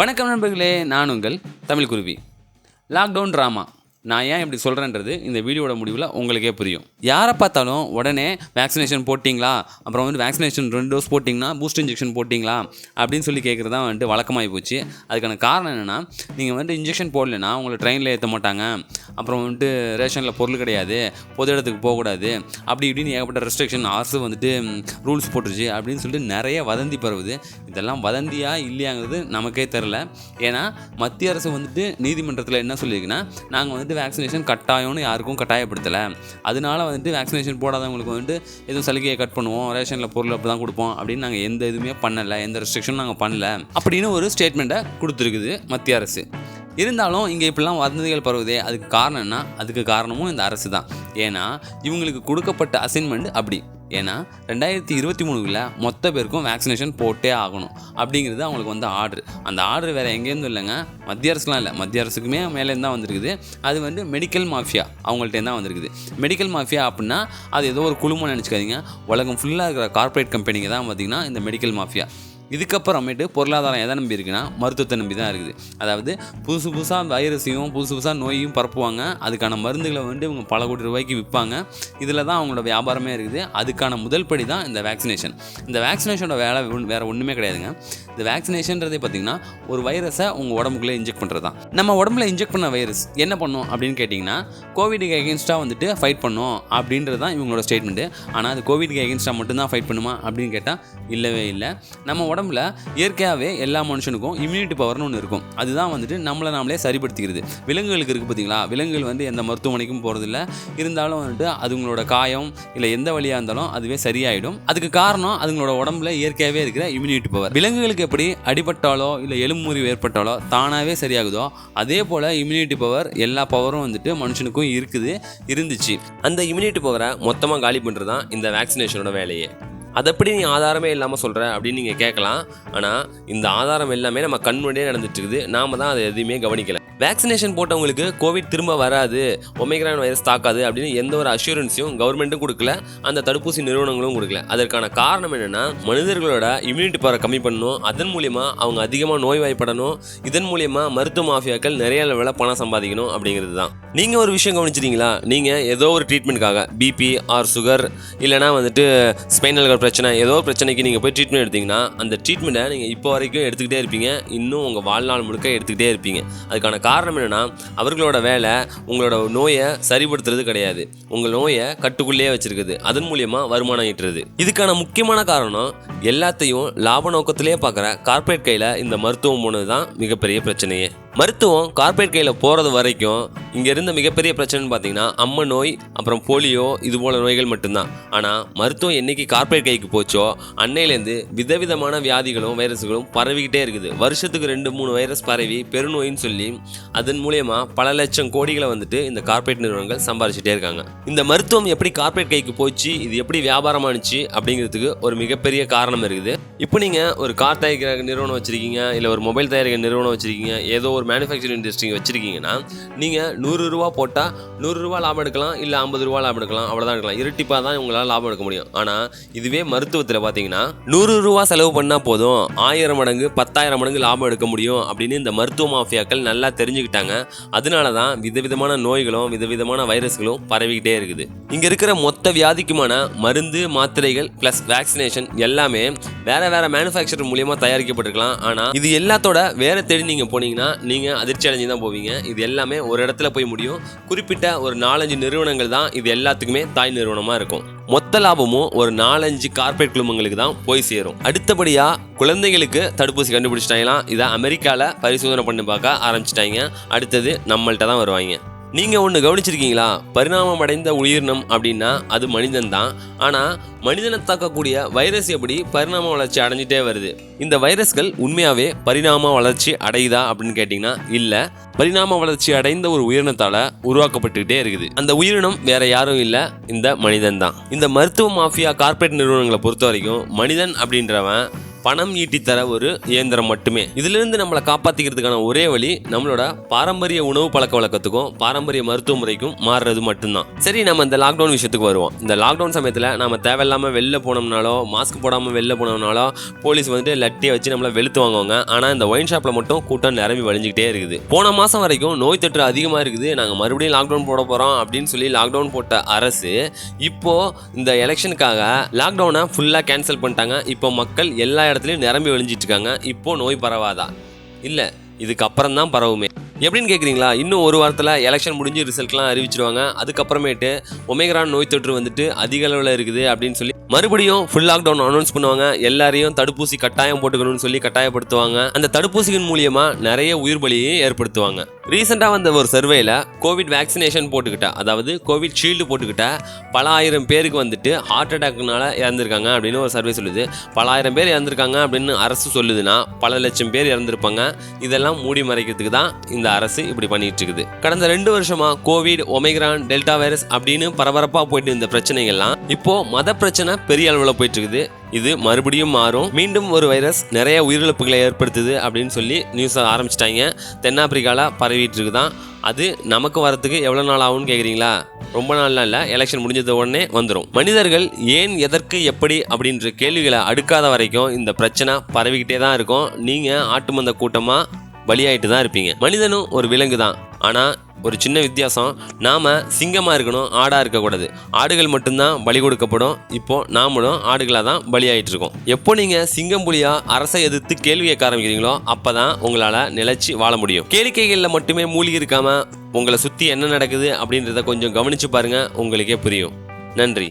வணக்கம் நண்பர்களே நான் உங்கள் தமிழ் குருவி. லாக்டவுன் ட்ராமா நான் ஏன் இப்படி சொல்கிறேன்றது இந்த வீடியோட முடிவில் உங்களுக்கே புரியும். யாரை பார்த்தாலும் உடனே வேக்சினேஷன் போட்டிங்களா? அப்புறம் வந்து வேக்சினேஷன் ரெண்டு டோஸ் போட்டிங்கன்னா பூஸ்ட் இன்ஜெக்ஷன் போட்டிங்களா? அப்படின்னு சொல்லி கேட்குறது தான் வந்துட்டு வழக்கமாகி போச்சு. அதுக்கான காரணம் என்னென்னா நீங்கள் வந்துட்டு இன்ஜெக்ஷன் போடலைன்னா உங்களை ட்ரெயினில் ஏற்ற மாட்டாங்க. அப்புறம் வந்துட்டு ரேஷனில் பொருள் கிடையாது. பொது இடத்துக்கு போகக்கூடாது. அப்படி இப்படின்னு ஏகப்பட்ட ரெஸ்ட்ரிக்ஷன் அரசு வந்துட்டு ரூல்ஸ் போட்டுருச்சு. அப்படின்னு சொல்லிட்டு நிறைய வதந்தி பரவுது. இதெல்லாம் வதந்தியா இல்லையாங்கிறது நமக்கே தெரில ஏன்னா மத்திய அரசு வந்துட்டு நீதிமன்றத்தில் என்ன சொல்லியிருக்குன்னா நாங்கள் வந்துட்டு வேக்சினேஷன் கட்டாயம்னு யாருக்கும் கட்டாயப்படுத்தலை. அதனால வந்துட்டு வேக்சினேஷன் போடாதவங்களுக்கு வந்துட்டு எதுவும் சலுகையை கட் பண்ணுவோம் ரேஷனில் பொருள் அப்படி தான் கொடுப்போம் அப்படின்னு நாங்கள் எந்த இதுவுமே பண்ணலை எந்த ரெஸ்ட்ரிக்ஷனும் நாங்கள் பண்ணல அப்படின்னு ஒரு ஸ்டேட்மெண்ட்டை கொடுத்துருக்குது மத்திய அரசு. இருந்தாலும் இங்கே இப்படிலாம் வதந்திகள் பரவுதே அதுக்கு காரணம்னா அதுக்கு காரணமும் இந்த அரசு தான் ஏன்னா இவங்களுக்கு கொடுக்கப்பட்ட அசைன்மெண்ட் அப்படி. ஏன்னா ரெண்டாயிரத்தி இருபத்தி மூணுக்குள்ள மொத்த பேருக்கும் வேக்சினேஷன் போட்டே ஆகணும். அப்படிங்கிறது அவங்களுக்கு வந்து ஆர்டர் அந்த ஆர்டர் வேறு எங்கேருந்து இல்லைங்க. மத்திய அரசுலாம் இல்லை. மத்திய அரசுக்குமே மேலேருந்து தான் வந்திருக்குது. அது வந்து மெடிக்கல் மாஃபியா அவங்கள்ட்ட தான் வந்திருக்குது. மெடிக்கல் மாஃபியா அப்படின்னா அது ஏதோ ஒரு குழுமம் நினச்சிக்காதீங்க. உலகம் ஃபுல்லாக இருக்கிற கார்ப்பரேட் கம்பெனிங்க தான் பார்த்திங்கன்னா இந்த மெடிக்கல் மாஃபியா இதுக்கப்புறமேட்டு பொருளாதாரம் எதை நம்பி இருக்குன்னா மருத்துவத்தை நம்பி தான் இருக்குது. அதாவது புதுசு புதுசாக வைரஸையும் புதுசு புதுசாக நோயும் பரப்புவாங்க. அதுக்கான மருந்துகளை வந்து இவங்க பல கோடி ரூபாய்க்கு விற்பாங்க. இதில் தான் அவங்களோட வியாபாரமே இருக்குது. அதுக்கான முதல் படி தான் இந்த வேக்சினேஷன் இந்த வேக்சினேஷனோட வேலை வேறு ஒன்றுமே கிடையாதுங்க. இந்த வேக்சினேஷன்றதே பார்த்தீங்கன்னா ஒரு வைரஸை உங்கள் உடம்புக்குள்ளே இன்ஜெக்ட் பண்ணுறது தான் நம்ம உடம்புல இன்ஜெக்ட் பண்ண வைரஸ் என்ன பண்ணும் அப்படின்னு கேட்டிங்கன்னா கோவிடுக்கு எகென்ஸ்டாக வந்துட்டு ஃபைட் பண்ணும் அப்படின்றது தான் இவங்களோட ஸ்டேட்மெண்ட்டு ஆனால் அது கோவிடுக்கு எகென்ஸ்டாக மட்டும்தான் ஃபைட் பண்ணுமா அப்படின்னு கேட்டால் இல்லவே இல்லை. நம்ம உடம்பு உடம்புல இயற்கையாகவே எல்லா மனுஷனுக்கும் இம்யூனிட்டி பவர்னு ஒன்று இருக்கும். அதுதான் வந்துட்டு நம்மளை நாமளே சரிப்படுத்திக்கிறது. விலங்குகளுக்கு இருக்குது பார்த்தீங்களா விலங்குகள் வந்து எந்த மருத்துவமனைக்கும் போகிறதில்ல இருந்தாலும் வந்துட்டு அதுங்களோட காயம் இல்லை எந்த வழியாக இருந்தாலும் அதுவே சரியாயிடும். அதுக்கு காரணம் அதுங்களோட உடம்புல இயற்கையாகவே இருக்கிற இம்யூனிட்டி பவர் விலங்குகளுக்கு எப்படி அடிபட்டாலோ இல்லை எலும்புமுறிவு ஏற்பட்டாலோ தானாகவே சரியாகுதோ அதே போல் இம்யூனிட்டி பவர் எல்லா பவரும் வந்துட்டு மனுஷனுக்கும் இருக்குது இருந்துச்சு. அந்த இம்யூனிட்டி பவரை மொத்தமாக காலி பண்ணுறது தான் இந்த வேக்சினேஷனோட வேலையே. அதை எப்படி நீ ஆதாரமே இல்லாமல் சொல்கிற அப்படின்னு நீங்கள் கேட்கலாம். ஆனால் இந்த ஆதாரம் எல்லாமே நம்ம கண் முன்னாடியே நடந்துட்டு இருக்குது. நாம தான் அதை எதுவுமே கவனிக்கல. வேக்சினேஷன் போட்டவங்களுக்கு கோவிட் திரும்ப வராது ஒமைக்ரான் வைரஸ் தாக்காது அப்படின்னு எந்த ஒரு அஷூரன்ஸையும் கவர்மெண்ட்டும் கொடுக்கல அந்த தடுப்பூசி நிறுவனங்களும் கொடுக்கல. அதற்கான காரணம் என்னென்னா மனிதர்களோட இம்யூனிட்டி பவரை கம்மி பண்ணணும். அதன் மூலியமா அவங்க அதிகமாக நோய்வாய்ப்படணும். இதன் மூலியமா மருத்துவ மாஃபியாக்கள் நிறைய அளவில் பணம் சம்பாதிக்கணும் அப்படிங்கிறது தான். நீங்கள் ஒரு விஷயம் கவனிச்சிட்டீங்களா? நீங்கள் ஏதோ ஒரு ட்ரீட்மெண்ட்காக பிபி ஆர் சுகர் இல்லைனா வந்துட்டு ஸ்பைனல் பிரச்சனை ஏதோ ஒரு பிரச்சனைக்கு நீங்கள் போய் ட்ரீட்மெண்ட் எடுத்தீங்கன்னா அந்த ட்ரீட்மெண்ட்டை நீங்கள் இப்போ வரைக்கும் எடுத்துக்கிட்டே இருப்பீங்க. இன்னும் உங்கள் வாழ்நாள் முழுக்க எடுத்துக்கிட்டே இருப்பீங்க. அதுக்கான காரணம் என்னென்னா அவர்களோட வேலை உங்களோட நோயை சரிப்படுத்துறது கிடையாது. உங்கள் நோயை கட்டுக்குள்ளேயே வச்சுருக்குது. அதன் மூலியமாக வருமானம் ஈட்டுறது. இதுக்கான முக்கியமான காரணம் எல்லாத்தையும் லாப நோக்கத்திலே பார்க்குற கார்ப்பரேட் கையில் இந்த மருத்துவம் போனது தான் மிகப்பெரிய பிரச்சனையே. மருத்துவம் கார்ப்பரேட் கையில் போகிறது வரைக்கும் இங்கே இருந்த மிகப்பெரிய பிரச்சனைன்னு பார்த்தீங்கன்னா அம்ம நோய் அப்புறம் போலியோ இது போல நோய்கள் மட்டும்தான். ஆனால் மருத்துவம் என்றைக்கு கார்ப்பரேட் கைக்கு போச்சோ அன்னையிலேருந்து விதவிதமான வியாதிகளும் வைரஸ்களும் பரவிக்கிட்டே இருக்குது. வருஷத்துக்கு ரெண்டு மூணு வைரஸ் பரவி பெருநோயின்னு சொல்லி அதன் மூலயமா பல லட்சம் கோடிகளை வந்துட்டு இந்த கார்ப்பரேட் நிறுவனங்கள் சம்பாரிச்சிட்டே இருக்காங்க. இந்த மருத்துவம் எப்படி கார்ப்பரேட் கைக்கு போச்சு இது எப்படி வியாபாரமானுச்சு அப்படிங்கிறதுக்கு ஒரு மிகப்பெரிய காரணம் இருக்குது. இப்போ நீங்கள் ஒரு கார் தயாரிக்கிற நிறுவனம் வச்சுருக்கீங்க இல்லை ஒரு மொபைல் தயாரிக்கிற நிறுவனம் வச்சுருக்கீங்க ஏதோ ஒரு மேனுஃபேக்சரிங் இண்டஸ்ட்ரி வச்சுருக்கீங்கன்னா நீங்கள் நூறு ரூபா போட்டால் நூறு ரூபா லாபம் எடுக்கலாம் இல்லை ஐம்பது ரூபா லாபம் எடுக்கலாம் அவ்வளோதான் எடுக்கலாம். இரட்டிப்பாக தான் உங்களால் லாபம் எடுக்க முடியும். ஆனால் இதுவே மருத்துவத்தில் பார்த்தீங்கன்னா நூறு ரூபா செலவு பண்ணால் போதும் ஆயிரம் மடங்கு பத்தாயிரம் மடங்கு லாபம் எடுக்க முடியும் அப்படின்னு இந்த மருத்துவ மாஃபியாக்கள் நல்லா தெரிஞ்சுக்கிட்டாங்க. அதனால தான் விதவிதமான நோய்களும் விதவிதமான வைரஸ்களும் பரவிக்கிட்டே இருக்குது. இங்கே இருக்கிற மொத்த வியாதிக்குமான மருந்து மாத்திரைகள் ப்ளஸ் வேக்சினேஷன் எல்லாமே வேற வேற மேனுஃபேக்சர் மூலியமாக தயாரிக்கப்பட்டிருக்கலாம். ஆனால் இது எல்லாத்தோட வேற தேடி நீங்கள் போனீங்கன்னா நீங்கள் அதிர்ச்சி அடைஞ்சு தான் போவீங்க. இது எல்லாமே ஒரு இடத்துல போய் முடியும். குறிப்பிட்ட ஒரு நாலஞ்சு நிறுவனங்கள் தான் இது எல்லாத்துக்குமே தாய் நிறுவனமாக இருக்கும். மொத்த லாபமும் ஒரு நாலஞ்சு கார்பரேட் குழுமங்களுக்கு தான் போய் சேரும். அடுத்தபடியாக குழந்தைகளுக்கு தடுப்பூசி கண்டுபிடிச்சிட்டாங்களாம். இதை அமெரிக்காவில் பரிசோதனை பண்ணி பார்க்க ஆரம்பிச்சிட்டாங்க. அடுத்தது நம்மள்கிட்ட தான் வருவாங்க. நீங்கள் ஒன்று கவனிச்சிருக்கீங்களா? பரிணாமம் அடைந்த உயிரினம் அப்படின்னா அது மனிதன் தான் ஆனால் மனிதனை தாக்கக்கூடிய வைரஸ் எப்படி பரிணாம வளர்ச்சி அடைஞ்சிட்டே வருது? இந்த வைரஸ்கள் உண்மையாகவே பரிணாம வளர்ச்சி அடையுதா அப்படின்னு கேட்டிங்கன்னா இல்லை. பரிணாம வளர்ச்சி அடைந்த ஒரு உயிரினத்தால் உருவாக்கப்பட்டுக்கிட்டே இருக்குது. அந்த உயிரினம் வேற யாரும் இல்லை இந்த மனிதன் தான் இந்த மருத்துவ மாஃபியா கார்ப்பரேட் நிறுவனங்களை பொறுத்த வரைக்கும் மனிதன் அப்படின்றவன் பணம் ஈட்டி தர ஒரு இயந்திரம் மட்டுமே. இதிலிருந்து நம்மளை காப்பாத்திக்கிறதுக்கான ஒரே வழி நம்மளோட பாரம்பரிய உணவு பழக்க வழக்கத்துக்கும் பாரம்பரிய மருத்துவ முறைக்கும் மாறுறது மட்டும்தான். சரி நம்ம இந்த லாக்டவுன் விஷயத்துக்கு வருவோம். இந்த லாக்டவுன் சமயத்தில் நம்ம தேவையில்லாம வெளில போனோம்னாலோ மாஸ்க் போடாமல் வெளில போனோம்னாலோ போலீஸ் வந்துட்டு லட்டியை வச்சு நம்மளை வெளுத்து வாங்குவாங்க. ஆனால் இந்த ஒயின் ஷாப்பில் மட்டும் கூட்டம் நிரம்பி வழிஞ்சிக்கிட்டே இருக்குது. போன மாதம் வரைக்கும் நோய் தொற்று அதிகமாக இருக்குது. நாங்கள் மறுபடியும் லாக்டவுன் போட போகிறோம் அப்படின்னு சொல்லி லாக்டவுன் போட்ட அரசு இப்போ இந்த எலெக்ஷனுக்காக லாக்டவுனை ஃபுல்லாக கேன்சல் பண்ணிட்டாங்க. இப்போ மக்கள் எல்லா இடத்துலையும் நிரம்பி வழிஞ்சிட்டு இருக்காங்க இப்போ நோய் பரவாதா? இல்லை இதுக்கப்புறம் தான் பரவுமே. எப்படின்னு கேட்குறீங்களா இன்னும் ஒரு வாரத்தில் எலெக்ஷன் முடிஞ்சு ரிசல்ட்லாம் அறிவிச்சிருவாங்க. அதுக்கப்புறமேட்டு ஒமேகரான் நோய் தொற்று வந்துட்டு அதிக அளவில் இருக்குது அப்படின்னு சொல்லி மறுபடியும் ஃபுல் லாக்டவுன் அனௌன்ஸ் பண்ணுவாங்க. எல்லாரையும் தடுப்பூசி கட்டாயம் போட்டுக்கணும்னு சொல்லி கட்டாயப்படுத்துவாங்க. அந்த தடுப்பூசியின் மூலியமாக நிறைய உயிர் பலியை ஏற்படுத்துவாங்க. ரீசெண்டாக வந்த ஒரு சர்வேல கோவிட் வேக்சினேஷன் போட்டுக்கிட்டா அதாவது கோவிட் ஷீல்டு போட்டுக்கிட்டா பல ஆயிரம் பேருக்கு வந்துட்டு ஹார்ட் அட்டாக்னால இறந்துருக்காங்க அப்படின்னு ஒரு சர்வே சொல்லுது. பல ஆயிரம் பேர் இறந்துருக்காங்க அப்படின்னு அரசு சொல்லுதுன்னா பல லட்சம் பேர் இறந்துருப்பாங்க. இதெல்லாம் மூடி மறைக்கிறதுக்கு தான் இந்த அரசு இப்படி பண்ணிட்டு இருக்குது. கடந்த ரெண்டு வருஷமா கோவிட் ஒமைக்ரான் டெல்டா வைரஸ் அப்படின்னு பரபரப்பாக போயிட்டு இருந்த பிரச்சனைகள்லாம் இப்போ மத பிரச்சனை பெரிய அளவில் போயிட்டு இருக்குது. இது மறுபடியும் மாறும். மீண்டும் ஒரு வைரஸ் நிறைய உயிரிழப்புகளை ஏற்படுத்துது அப்படின்னு சொல்லி நியூஸ் ஆரம்பிச்சிட்டாங்க. தென்னாப்பிரிக்காவில் பரவிட்டு இருக்குதான் அது நமக்கு வரத்துக்கு எவ்வளோ நாள் ஆகும்னு கேட்குறீங்களா ரொம்ப நாள்லாம் இல்லை. எலெக்ஷன் முடிஞ்சது உடனே வந்துடும் மனிதர்கள் ஏன் எதற்கு எப்படி அப்படின்ற கேள்விகளை அடுக்காத வரைக்கும் இந்த பிரச்சனை பரவிக்கிட்டே தான் இருக்கும். நீங்கள் ஆட்டு மந்த கூட்டமாக பலியாயிட்டு தான் இருப்பீங்க. மனிதனும் ஒரு விலங்கு தான் ஆனால் ஒரு சின்ன வித்தியாசம். நாம் சிங்கமாக இருக்கணும் ஆடாக இருக்கக்கூடாது. ஆடுகள் மட்டும்தான் பலி கொடுக்கப்படும். இப்போது நாமளும் ஆடுகளாக தான் பலியாகிட்டு இருக்கோம். எப்போ நீங்கள் சிங்கம் புலியாக அரசை எதிர்த்து கேள்வி கேட்க ஆரம்பிக்கிறீங்களோ அப்போ தான் உங்களால் நிலைச்சி வாழ முடியும். கேளிக்கைகளில் மட்டுமே மூழ்கி இருக்காமல் உங்களை சுற்றி என்ன நடக்குது அப்படின்றத கொஞ்சம் கவனித்து பாருங்கள் உங்களுக்கே புரியும். நன்றி.